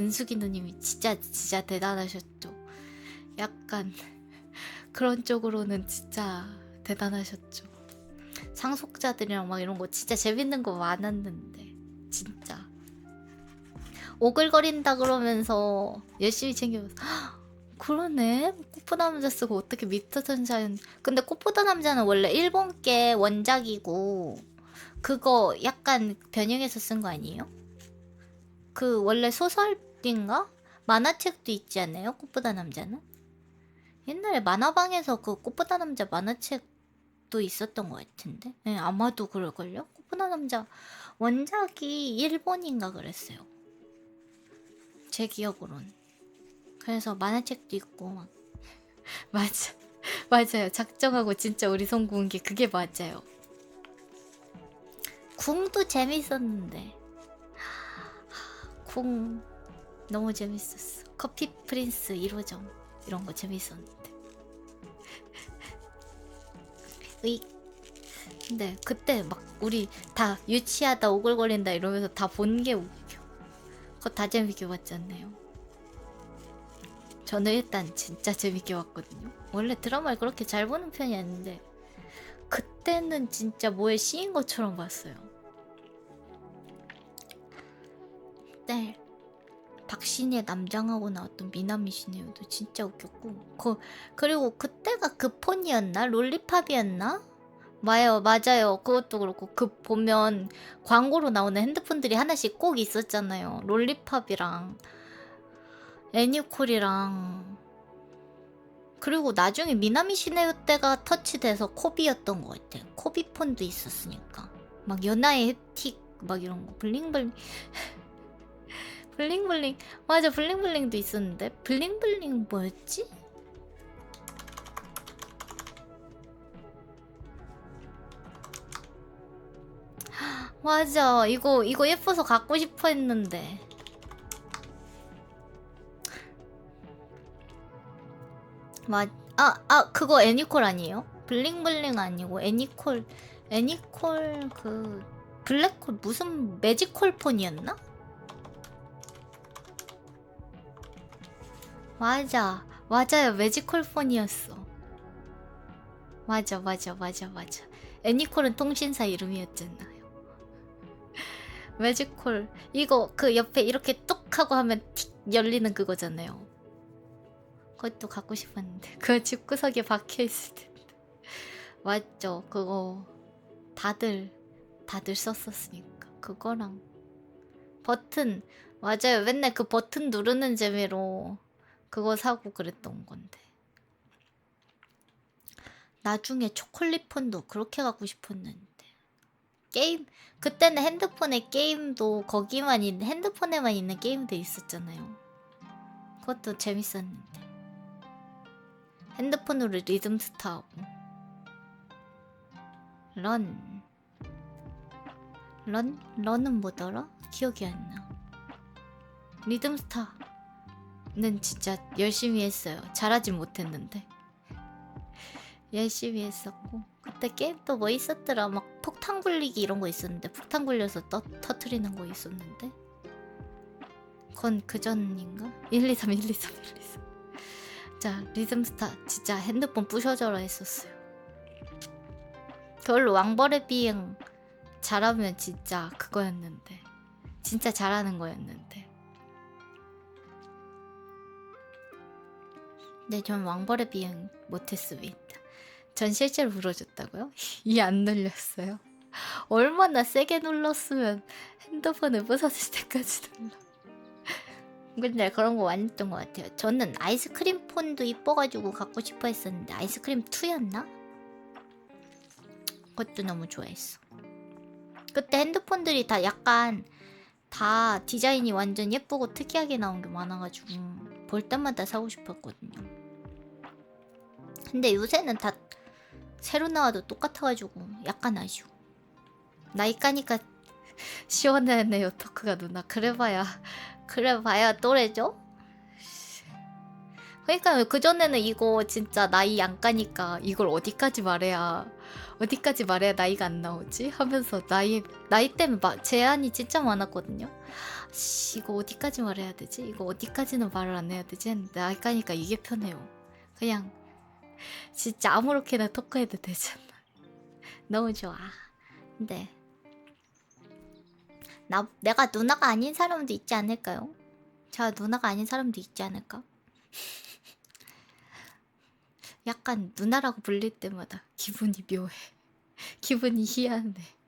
은숙이 누님이 진짜 진짜 대단하셨죠. 약간 그런 쪽으로는 진짜 대단하셨죠. 상속자들이랑 막 이런 거 진짜 재밌는 거 많았는데 진짜 오글거린다 그러면서 열심히 챙겨서 그러네 꽃보다 남자 쓰고 어떻게 미터 선샤인 근데 꽃보다 남자는 원래 일본계 원작이고 그거 약간 변형해서 쓴 거 아니에요? 그 원래 소설 인가? 만화책도 있지 않나요? 꽃보다 남자는? 옛날에 만화방에서 그 꽃보다 남자 만화책도 있었던 것 같은데? 네, 아마도 그럴걸요? 꽃보다 남자 원작이 일본인가 그랬어요. 제 기억으론. 그래서 만화책도 있고 막. 맞아. 맞아요. 작정하고 진짜 우리 송구운 게 그게 맞아요. 궁도 재밌었는데. 궁 너무 재밌었어. 커피 프린스 1호점 이런 거 재밌었는데. 으이. 근데 그때 막 우리 다 유치하다 오글거린다 이러면서 다 본 게 웃겨. 그거 다 재밌게 봤잖아요. 저는 일단 진짜 재밌게 봤거든요. 원래 드라마를 그렇게 잘 보는 편이 아닌데 그때는 진짜 뭐에 씌인 것처럼 봤어요. 네 박신혜 남장하고 나왔던 미나미 시네요도 진짜 웃겼고. 그 그리고 그때가 그 폰이었나? 롤리팝이었나? 맞아요 맞아요. 그것도 그렇고 그 보면 광고로 나오는 핸드폰들이 하나씩 꼭 있었잖아요. 롤리팝이랑 애니콜이랑. 그리고 나중에 미나미 시네요 때가 터치돼서 코비였던 것 같아 코비 폰도 있었으니까. 막 연하의 혜틱 막 이런 거. 블링블링 블링블링 맞아 블링블링도 있었는데 블링블링 뭐였지? 맞아 이거 이거 예뻐서 갖고 싶어 했는데 맞아 아 그거 애니콜 아니에요? 블링블링 아니고 애니콜 애니콜 그 블랙홀 무슨 매지콜 폰이었나? 맞아. 맞아요. 매지콜 폰이었어. 맞아 맞아 맞아 맞아. 애니콜은 통신사 이름이었잖아요. 매지콜. 이거 그 옆에 이렇게 뚝 하고 하면 틱 열리는 그거잖아요. 그것도 갖고 싶었는데. 그거 집구석에 박혀있을 텐데. 맞죠. 그거 다들 다들 썼었으니까. 그거랑 버튼. 맞아요. 맨날 그 버튼 누르는 재미로 그거 사고 그랬던 건데. 나중에 초콜릿 폰도 그렇게 갖고 싶었는데. 게임 그때는 핸드폰에 게임도 거기만 있는 핸드폰에만 있는 게임도 있었잖아요. 그것도 재밌었는데. 핸드폰으로 리듬 스타 하고. 런. 런? 런은 뭐더라? 기억이 안 나. 리듬 스타. 는 진짜 열심히 했어요. 잘하진 못했는데. 열심히 했었고 그때 게임 또 뭐 있었더라 막 폭탄 굴리기 이런 거 있었는데 폭탄 굴려서 떠, 터트리는 거 있었는데 그건 그전인가? 1, 2, 3, 1, 2, 3, 1, 2, 3. 자 리듬스타 진짜 핸드폰 부셔져라 했었어요 그걸로 왕벌의 비행 잘하면 진짜 그거였는데 진짜 잘하는 거였는데 네, 전 왕벌의 비행 못했습니다. 전 실제로 부러졌다고요? 이 안 눌렸어요. 얼마나 세게 눌렀으면 핸드폰을 부서질 때까지 눌러. 근데 그런 거 많았던 것 같아요. 저는 아이스크림 폰도 이뻐가지고 갖고 싶어 했었는데 아이스크림 2였나? 그것도 너무 좋아했어. 그때 핸드폰들이 다 약간 다 디자인이 완전 예쁘고 특이하게 나온 게 많아가지고 볼 때마다 사고 싶었거든요. 근데 요새는 다 새로 나와도 똑같아가지고 약간 아쉬워. 나이 까니까 시원하네요 토크가 누나. 그래봐야 그래봐야 또래죠? 그러니까 그 전에는 이거 진짜 나이 안 까니까 이걸 어디까지 말해야 어디까지 말해야 나이가 안 나오지 하면서 나이 나이 때문에 막 제한이 진짜 많았거든요. 씨, 이거 어디까지 말해야 되지? 이거 어디까지는 말을 안 해야 되지? 했는데 아까니까 이게 편해요. 그냥 진짜 아무렇게나 토크해도 되잖아. 너무 좋아. 근데 나 내가 누나가 아닌 사람도 있지 않을까요? 제가 누나가 아닌 사람도 있지 않을까? 약간 누나라고 불릴 때마다 기분이 묘해. 기분이 희한해.